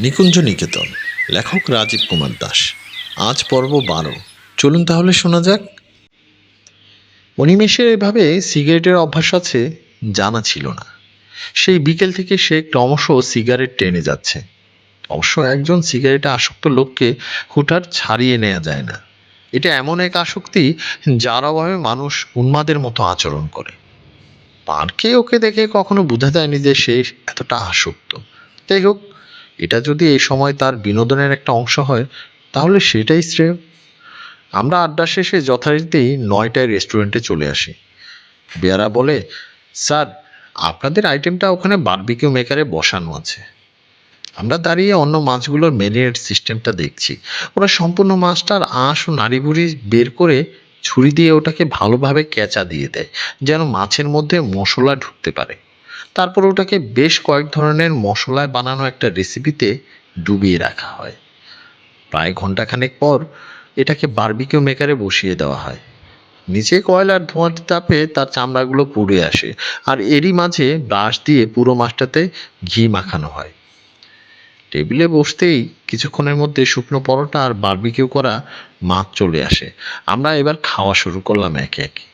নিকুঞ্জ নিকেতন, লেখক রাজীব কুমার দাস। আজ পর্ব বারো। চলুন তাহলে শোনা যাক। অনিমেষের এভাবে সিগারেটের অভ্যাস আছে, জানা ছিল না। সেই বিকেল থেকে সে ক্রমশ সিগারেট টেনে যাচ্ছে। অবশ্য একজন সিগারেটে আসক্ত লোককে হুঠার ছাড়িয়ে নেওয়া যায় না। এটা এমন এক আসক্তি যার অভাবে মানুষ উন্মাদের মতো আচরণ করে। পার্কে ওকে দেখে কখনো বোঝা যায়নি যে সে এতটা আসক্ত। যাই হোক এটা যদি এই সময় তার বিনোদনের একটা অংশ হয়, তাহলে সেটাই শ্রেয়। আমরা আড্ডা শেষে যথারীতি নয়টায় রেস্টুরেন্টে চলে আসি। বেয়ারা বলে, স্যার, আপনাদের আইটেমটা ওখানে বারবিকিউ মেকারে বসানো আছে। আমরা দাঁড়িয়ে অন্য মাছগুলোর মেরিনেট সিস্টেমটা দেখছি। ওরা সম্পূর্ণ মাছটার আঁশ ও নাড়িভুড়ি বের করে ছুরি দিয়ে ওটাকে ভালোভাবে কেঁচা দিয়ে দেয়, যেন মাছের মধ্যে মশলা ঢুকতে পারে। তারপর ওটাকে বেশ কয়েক ধরনের মশলায় বানানো একটা রেসিপিতে ডুবিয়ে রাখা হয়। প্রায় ঘন্টাখানেক পর এটাকে বারবিকিউ মেকারে বসিয়ে দেওয়া হয়। নিচে কয়লার ধোঁয়ার তাপে তার চামড়াগুলো পুড়ে আসে আর এরই মাঝে ব্রাশ দিয়ে পুরো মাছটাতে ঘি মাখানো হয়। টেবিলে বসতেই কিছুক্ষণের মধ্যে শুকনো পরোটা আর বারবিকিউ করা মাছ চলে আসে। আমরা এবার খাওয়া শুরু করলাম একে একে।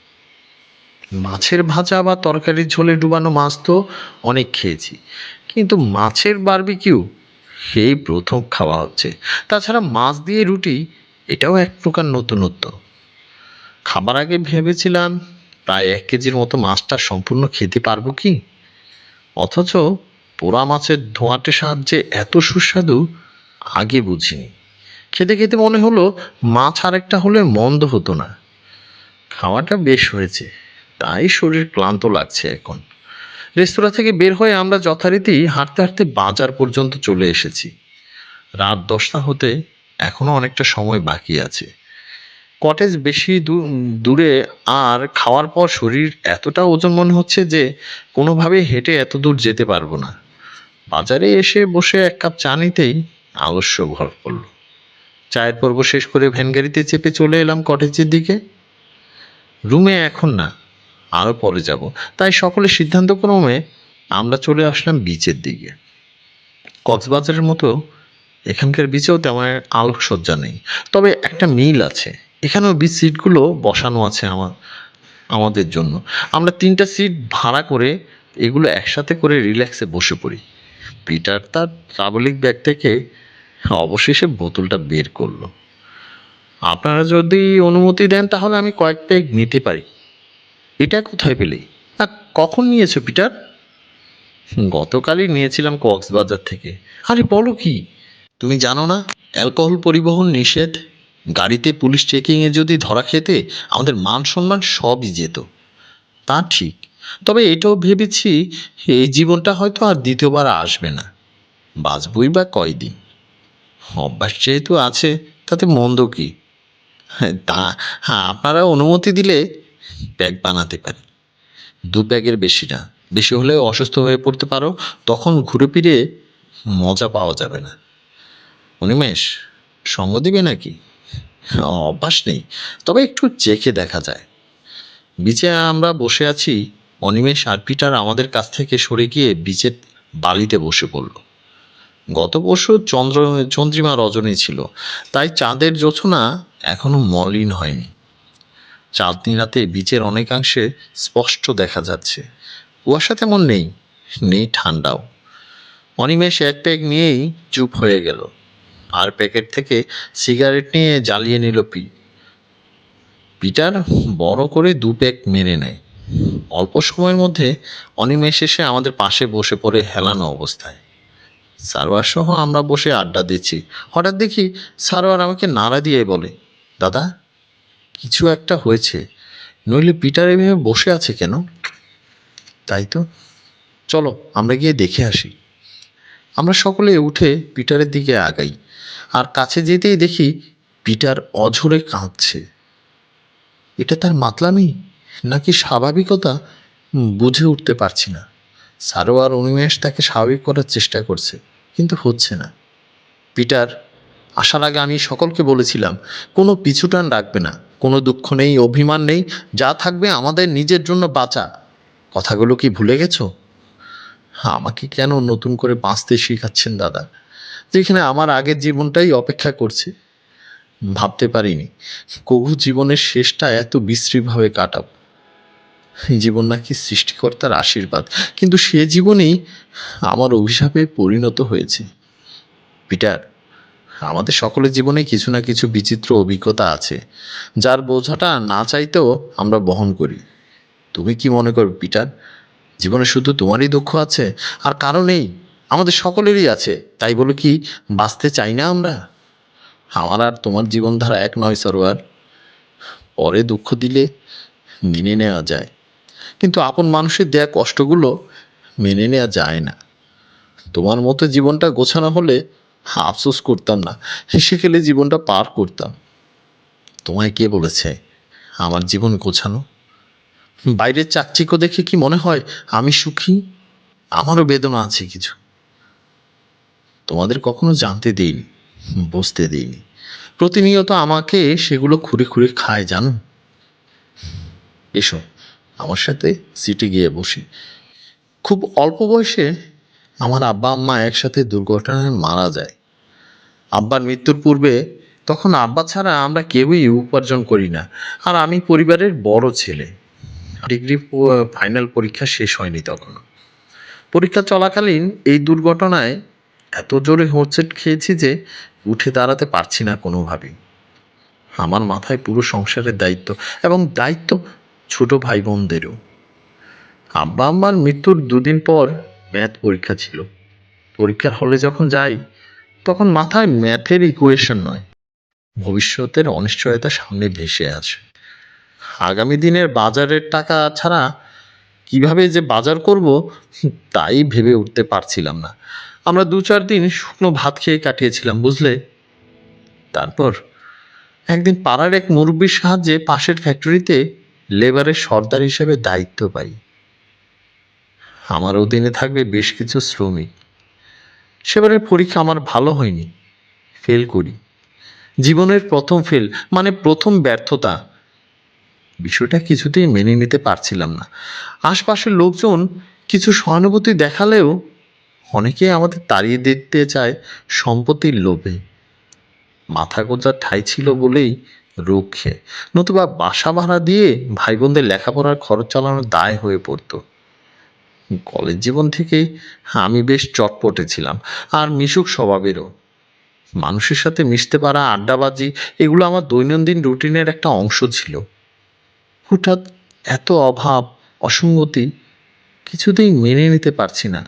মাছের ভাজা বা তরকারির ঝোলে ডুবানো মাছ তো অনেক খেয়েছি। কিন্তু মাছের বারবিকিউ সেই প্রথম খাওয়া হচ্ছে। তাছাড়া মাছ দিয়ে রুটি, এটাও এক প্রকার নতুনত্ব। খাবার আগে ভেবেছিলাম, প্রায় এক কেজির মতো মাছটা সম্পূর্ণ খেতে পারব কি? অথচ পোড়া মাছের ধোঁয়াটে সাহায্যে এত সুস্বাদু, আগে বুঝিনি। খেতে খেতে মনে হলো, মাছ আরেকটা হলে মন্দ হতো না। খাওয়াটা বেশ হয়েছে। তাই শরীর ক্লান্ত লাগছে এখন। রেস্তোরাঁ থেকে বের হয়ে আমরা যথারীতি হাঁটতে হাঁটতে বাজার পর্যন্ত চলে এসেছি। রাত দশটা হতে এখনও অনেকটা সময় বাকি আছে। কটেজ বেশি দূরে আর খাওয়ার পর শরীর এতটা ওজন মনে হচ্ছে যে কোনোভাবে হেঁটে এত দূর যেতে পারব না। বাজারে এসে বসে এক কাপ চা নিতেই আলস্য ঘর পড়ল চায়ের পর্ব শেষ করে ভ্যান গাড়িতে চেপে চলে এলাম কটেজের দিকে। রুমে এখন না আরও পরে যাব। তাই সকলের সিদ্ধান্ত ক্রমে আমরা চলে আসলাম বিচের দিকে। কক্সবাজারের মতো এখানকার বিচেও তেমন আলোকসজ্জা নেই। তবে একটা মিল আছে। এখানেও বিচ সিটগুলো বসানো আছে আমার, আমাদের জন্য। আমরা তিনটা সিট ভাড়া করে এগুলো একসাথে করে রিল্যাক্সে বসে পড়ি। পিটার তার ট্রাভেলিং ব্যাগ থেকে অবশেষে বোতলটা বের করল। আপনারা যদি অনুমতি দেন তাহলে আমি কয়েক পেগ নিতে পারি। এটা কোথায় পেলে? না কখন নিয়েছো পিটার? গতকালই নিয়েছিলাম কক্সবাজার থেকে। আরে বলো কি? তুমি জানো না অ্যালকোহল পরিবহন নিষেধ? গাড়িতে পুলিশ চেকিংয়ে যদি ধরা খেতে আমাদের মান সম্মান সবই যেত। তা ঠিক তবে এটাও ভেবেছি এই জীবনটা হয়তো আর দ্বিতীয়বার আসবে না। বাঁচবই বা কয়দিন? অভ্যাস যেহেতু আছে তাতে মন্দ কি? হ্যাঁ, তা হ্যাঁ আপনারা অনুমতি দিলে ব্যাগ বানাতে পারি। দু ব্যাগের বেশি না। বেশি হলে অসুস্থ হয়ে পড়তে পারো, তখন ঘুরে ফিরে মজা পাওয়া যাবে না। অনিমেষ সঙ্গ দিবে নাকি? অভ্যাস নেই, তবে একটু চেখে দেখা যায়। বিচে আমরা বসে আছি অনিমেষ আর পিটার আমাদের কাছ থেকে সরে গিয়ে বিচের বালিতে বসে পড়ল। গত বছর চন্দ্র, চন্দ্রিমা রজনী ছিল, তাই চাঁদের জোছনা এখনও মলিন হয়নি। চাঁদনি রাতে বীচের অনেকাংশে স্পষ্ট দেখা যাচ্ছে। কুয়াশা তেমন নেই নেই ঠান্ডাও। অনিমেষ এক প্যাক নিয়েই চুপ হয়ে গেল। আর প্যাকেট থেকে সিগারেট নিয়ে জ্বালিয়ে নিল পি। পিটার বড় করে দু প্যাক মেরে নেয়। অল্প সময়ের মধ্যে অনিমেষ এসে আমাদের পাশে বসে পড়ে হেলানো অবস্থায়। সারোয়ার সহ আমরা বসে আড্ডা দিচ্ছি। হঠাৎ দেখি সারোয়ার আমাকে নাড়া দিয়ে বলে, দাদা কিছু একটা হয়েছে। নইলে পিটার এভাবে বসে আছে কেন? তাই তো? চলো, আমরা গিয়ে দেখে আসি। আমরা সকলে উঠে পিটারের দিকে আগাই। আর কাছে যেতেই দেখি পিটার অঝরে কাঁদছে। এটা তার মাতলামি? নাকি স্বাভাবিকতা? বুঝে উঠতে পারছি না। সারোয়ার উন্মেষ তাকে স্বাভাবিক করার চেষ্টা করছে, কিন্তু হচ্ছে না। পিটার, আসার আগে আমি সকলকে বলেছিলাম, কোনো পিছুটান রাখবে না। কোনো দুঃখ নেই, অভিমান নেই, যা থাকবে আমাদের নিজের জন্য বাঁচা। কথাগুলো কি ভুলে গেছো? আমাকে কেন নতুন করে বাঁচতে শেখাচ্ছেন দাদা? যেখানে আমার আগের জীবনটাই অপেক্ষা করছে। ভাবতে পারিনি, কবু জীবনের শেষটা এত বিশ্রীভাবে কাটাবো। এই জীবন নাকি সৃষ্টিকর্তার আশীর্বাদ, কিন্তু সে জীবনেই আমার অভিশাপে পরিণত হয়েছে। পিটার আমাদের সকলের জীবনে কিছু না কিছু বিচিত্র অভিজ্ঞতা আছে, যার বোঝাটা না চাইতেও আমরা বহন করি। তুমি কি মনে করো পিটার? জীবনে শুধু তোমারই দুঃখ আছে, আর কারও নেই। আমাদের সকলেরই আছে, তাই বলে কি বাঁচতে চাই না আমরা? আমার আর তোমার জীবনধারা এক নয়, সরোয়ার। পরে দুঃখ দিলে মেনে নেওয়া যায়। কিন্তু আপন মানুষের দেয়া কষ্টগুলো মেনে নেওয়া যায় না। তোমার মতো জীবনটা গোছানো হলে আফসোস করতাম না। হেসে খেলে জীবনটা পার করতাম। তোমায় কে বলেছে আমার জীবন গোছানো? বাইরের চাকচিক্য দেখে কি মনে হয় আমি সুখী? আমারও বেদনা আছে কিছু। তোমাদের কখনো জানতে দিইনি, বুঝতে দিইনি। প্রতিনিয়ত আমাকে সেগুলো খুঁড়ে খুঁড়ে খায়, জানো? এসো, আমার সাথে সিটে গিয়ে বসি। খুব অল্প বয়সে আমার আব্বা আম্মা একসাথে দুর্ঘটনায় মারা যায়। আব্বার মৃত্যুর পূর্বে তখন আব্বা ছাড়া আমরা কেউই উপার্জন করি না। আর আমি পরিবারের বড় ছেলে। ডিগ্রি ফাইনাল পরীক্ষা শেষ হয়নি তখন। পরীক্ষা চলাকালীন এই দুর্ঘটনায় এত জোরে হোঁচট খেয়েছি যে উঠে দাঁড়াতে পারছি না কোনোভাবেই। আমার মাথায় পুরো সংসারের দায়িত্ব এবং দায়িত্ব ছোট ভাই বোনদেরও আব্বা আম্মার মৃত্যুর দুদিন পর ম্যাথ পরীক্ষা ছিল। পরীক্ষার হলে যখন যাই, তখন মাথায় ম্যাথের ইকুয়েশন নয়। ভবিষ্যতের অনিশ্চয়তা সামনে ভেসে আছে আগামী দিনের বাজারের টাকা ছাড়া কীভাবে যে বাজার করব, তাই ভেবে উঠতে পারছিলাম না। আমরা দু চার দিন শুকনো ভাত খেয়ে কাটিয়েছিলাম, বুঝলে? তারপর একদিন পাড়ার এক মুরব্বীর সাহায্যে পাশের ফ্যাক্টরিতে লেবারের সর্দার হিসেবে দায়িত্ব পাই। আমার অধীনে থাকবে বেশ কিছু শ্রমিক। সেবারের পরীক্ষা আমার ভালো হয়নি। ফেল করি। জীবনের প্রথম ফেল মানে প্রথম ব্যর্থতা। বিষয়টা কিছুতেই মেনে নিতে পারছিলাম না। আশপাশের লোকজন কিছু সহানুভূতি দেখালেও অনেকে আমাদের তাড়িয়ে দিতে চায় সম্পত্তির লোভে। মাথা গোজার ঠাই ছিল বলেই রক্ষে। নতুবা বাসা ভাড়া দিয়ে ভাই বোনদের লেখাপড়ার খরচ চালানোর দায় হয়ে পড়তো। কলেজ জীবন থেকেই আমি বেশ চটপটে ছিলাম। আর মিশুক স্বভাবেরও। মানুষের সাথে মিশতে পারা, আড্ডাবাজি, এগুলো আমার দৈনন্দিন রুটিনের একটা অংশ ছিল। হঠাৎ এত অভাব, অসঙ্গতি কিছুতেই মেনে নিতে পারছি না।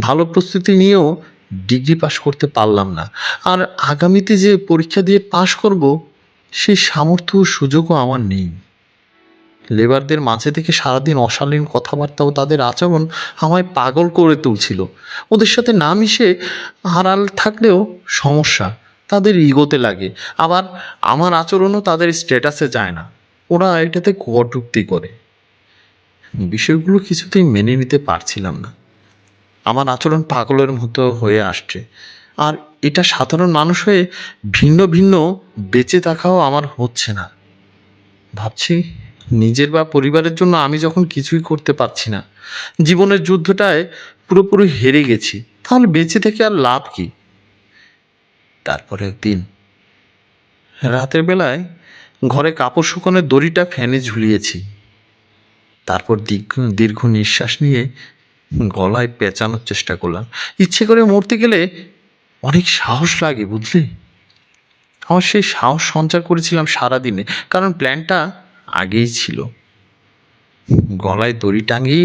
ভালো প্রস্তুতি নিয়েও ডিগ্রি পাশ করতে পারলাম না। আর আগামীতে যে পরীক্ষা দিয়ে পাশ করব, সেই সামর্থ্য সুযোগও আমার নেই। লেবারদের মাঝে থেকে সারাদিন অশালীন কথাবার্তা ও তাদের আচরণ আমায় পাগল করে তুলছিল। ওদের সাথে না মিশে আড়াল থাকলেও সমস্যা, তাদের ইগোতে লাগে। আবার আমার আচরণও তাদের স্ট্যাটাসে যায় না। ওরা এটাতে কটুক্তি করে। বিষয়গুলো কিছুতেই মেনে নিতে পারছিলাম না। আমার আচরণ পাগলের মতো হয়ে আসছে। আর এটা সাধারণ মানুষ হয়ে ভিন্ন ভিন্ন বেঁচে থাকাও আমার হচ্ছে না। ভাবছি নিজের বা পরিবারের জন্য আমি যখন কিছুই করতে পারছি না, জীবনের যুদ্ধটায় পুরোপুরি হেরে গেছি, তাহলে বেঁচে থেকে আর লাভ কি? তারপরে একদিন রাতের বেলায় ঘরে কাপড় শুকানোর দড়িটা ফ্যানে ঝুলিয়েছি। তারপর দীর্ঘ দীর্ঘ নিঃশ্বাস নিয়ে গলায় পেঁচানোর চেষ্টা করলাম। ইচ্ছে করে মরতে গেলে অনেক সাহস লাগে, বুঝলি? আমার সেই সাহস সঞ্চার করেছিলাম সারাদিনে, কারণ প্ল্যানটা আগেই ছিল। গলায় দড়ি টাঙিয়ে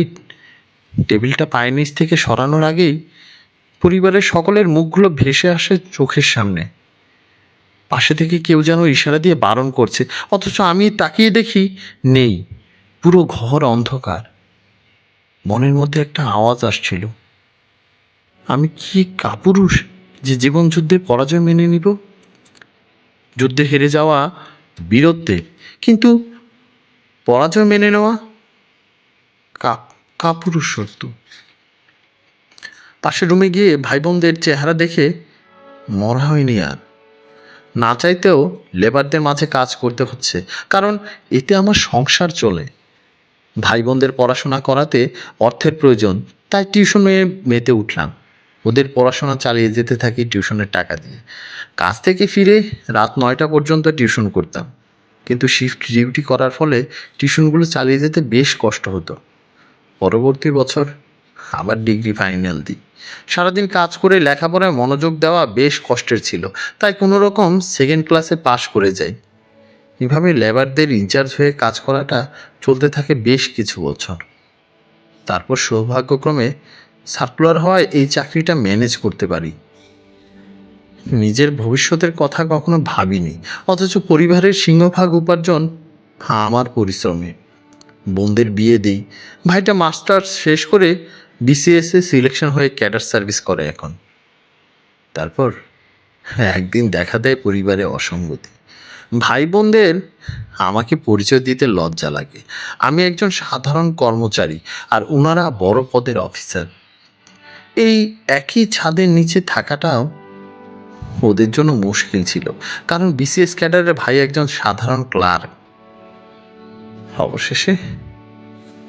টেবিলটা পায়ের নিচ থেকে সরানোর আগেই পরিবারের সকলের মুখগুলো ভেসে আসে চোখের সামনে। পাশে থেকে কেউ যেন ইশারা দিয়ে বারণ করছে, অথচ আমি তাকিয়ে দেখি নেই, পুরো ঘর অন্ধকার। মনের মধ্যে একটা আওয়াজ আসছিল। আমি কি কাপুরুষ যে জীবন যুদ্ধে পরাজয় মেনে নিব? যুদ্ধে হেরে যাওয়া বীরত্বের, কিন্তু পরাজয় মেনে নেওয়া? কা কাপুরুষত্ব পাশের রুমে গিয়ে ভাই বোনদের চেহারা দেখে মরা হয়নি আর। না চাইতেও লেবারদের মাঝে কাজ করতে হচ্ছে কারণ এতে আমার সংসার চলে। ভাই বোনদের পড়াশোনা করাতে অর্থের প্রয়োজন তাই টিউশনে মেতে উঠলাম। ওদের পড়াশোনা চালিয়ে যেতে থাকি টিউশনের টাকা দিয়ে। কাজ থেকে ফিরে রাত নয়টা পর্যন্ত টিউশন করতাম। কিন্তু শিফট ডিউটি করার ফলে টিউশনগুলো চালিয়ে যেতে বেশ কষ্ট হতো। পরবর্তী বছর আবার ডিগ্রি ফাইনাল দিই। সারাদিন কাজ করে লেখাপড়ায় মনোযোগ দেওয়া বেশ কষ্টের ছিল, তাই কোনো রকম সেকেন্ড ক্লাসে পাশ করে যাই। এভাবে লেবারদের ইনচার্জ হয়ে কাজ করাটা চলতে থাকে বেশ কিছু বছর। তারপর সৌভাগ্যক্রমে সার্কুলার হওয়ায় এই চাকরিটা ম্যানেজ করতে পারি। নিজের ভবিষ্যতের কথা কখনো ভাবিনি। অথচ পরিবারের সিংহভাগ উপার্জন আমার পরিশ্রমে। বোনদের বিয়ে দিই। ভাইটা মাস্টার্স শেষ করে বিসিএসে সিলেকশন হয়ে ক্যাডার সার্ভিস করে এখন। তারপর একদিন দেখা দেয় পরিবারে অসঙ্গতি। ভাই বোনদের আমাকে পরিচয় দিতে লজ্জা লাগে। আমি একজন সাধারণ কর্মচারী আর ওনারা বড় পদের অফিসার এই একই ছাদের নিচে থাকাটাও ওদের জন্য মুশকিল ছিল। কারণ বিসিএস ক্যাডারের ভাই একজন সাধারণ ক্লার্ক। অবশেষে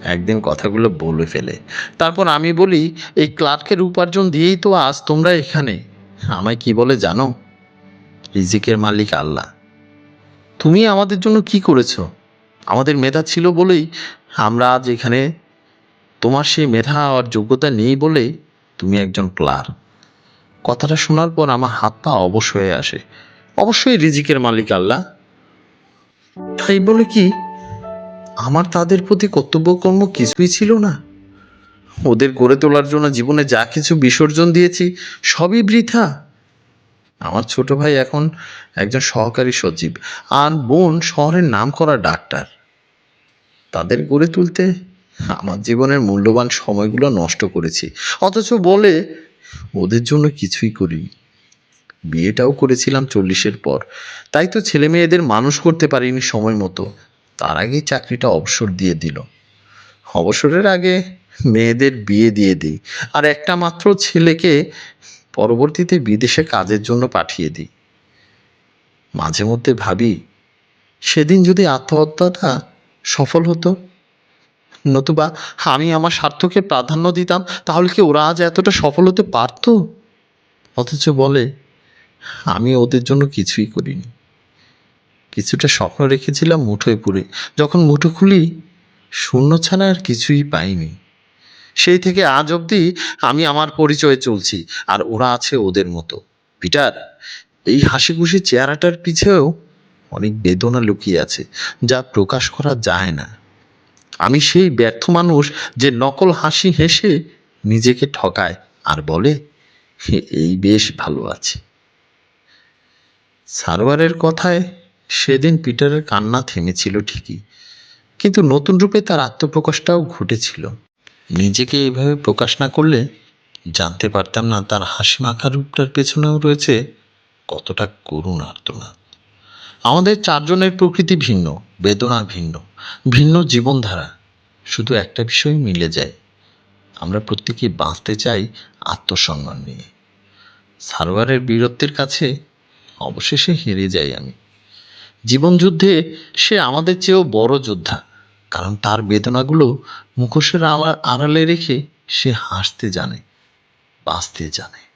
একদিন কথাগুলো বলে ফেলে। তারপর আমি বলি, এই ক্লার্কের উপার্জন দিয়েই তো আজ তোমরা এখানে। আমায় কি বলে জানো? রিজিকের মালিক আল্লাহ। তুমি আমাদের জন্য কি করেছ? আমাদের মেধা ছিল বলেই আমরা আজ এখানে। তোমার সেই মেধা আর যোগ্যতা নেই বলে তুমি একজন ক্লার্ক। কথাটা শোনার পর আমার হাত পা অবশ হয়ে আসে। অবশ্যই রিজিকের মালিক আল্লাহ। তাই বলে কি, আমার তাদের প্রতি কর্তব্যকর্ম কিছুই ছিল না। ওদের গড়ে তোলার জন্য জীবনে যা কিছু বিসর্জন দিয়েছি, সবই বৃথা। আমার ছোট ভাই এখন একজন সহকারী সচিব আর বোন শহরের নাম করা ডাক্তার। তাদের গড়ে তুলতে আমার জীবনের মূল্যবান সময়গুলো নষ্ট করেছি। অথচ বলে ওদের জন্য কিছুই করিনি বিয়েটাও করেছিলাম চল্লিশের পর। তাই তো ছেলে মেয়েদের মানুষ করতে পারিনি সময় মতো। তার আগেই চাকরিটা অবসর দিয়ে দিল। অবসরের আগে মেয়েদের বিয়ে দিয়ে দিই। আর একটা মাত্র ছেলেকে পরবর্তীতে বিদেশে কাজের জন্য পাঠিয়ে দিই। মাঝে মধ্যে ভাবি, সেদিন যদি আত্মহত্যাটা সফল হতো নতুবা আমি আমার স্বার্থকে প্রাধান্য দিতাম, তাহলে কি ওরা আজ এতটা সফল হতে পারতো? অথচ বলে, আমি ওদের জন্য কিছুই করিনি। কিছুটা স্বপ্ন রেখেছিলাম মুঠোয় পুরে যখন মুঠো খুলি শূন্য ছাড়া আর কিছুই পাইনি। সেই থেকে আজ অবধি আমি আমার পরিচয়ে চলছি, আর ওরা আছে ওদের মতো। পিটার, এই হাসি খুশি চেহারাটার পিছেও অনেক বেদনা লুকিয়ে আছে, যা প্রকাশ করা যায় না। আমি সেই ব্যর্থ মানুষ যে নকল হাসি হেসে নিজেকে ঠকায় আর বলে এই বেশ ভালো আছে। সারোয়ারের কথায় সেদিন পিটারের কান্না থেমেছিল ঠিকই, কিন্তু নতুন রূপে তার আত্মপ্রকাশটাও ঘটেছিল। নিজেকে এভাবে প্রকাশ না করলে জানতে পারতাম না তার হাসি মাখা রূপটার পেছনেও রয়েছে কতটা করুণ আর্তনাদ আমাদের চারজনের প্রকৃতি ভিন্ন, বেদনা ভিন্ন ভিন্ন জীবনধারা। শুধু একটা বিষয় মিলে যায়। আমরা প্রত্যেকেই বাঁচতে চাই আত্মসম্মান নিয়ে। সারোয়ারের বীরত্বের কাছে অবশেষে হেরে যাই আমি। জীবনযুদ্ধে সে আমাদের চেয়েও বড় যোদ্ধা, কারণ তার বেদনাগুলো মুখোশের আড়া- আড়ালে রেখে সে হাসতে জানে, বাঁচতে জানে।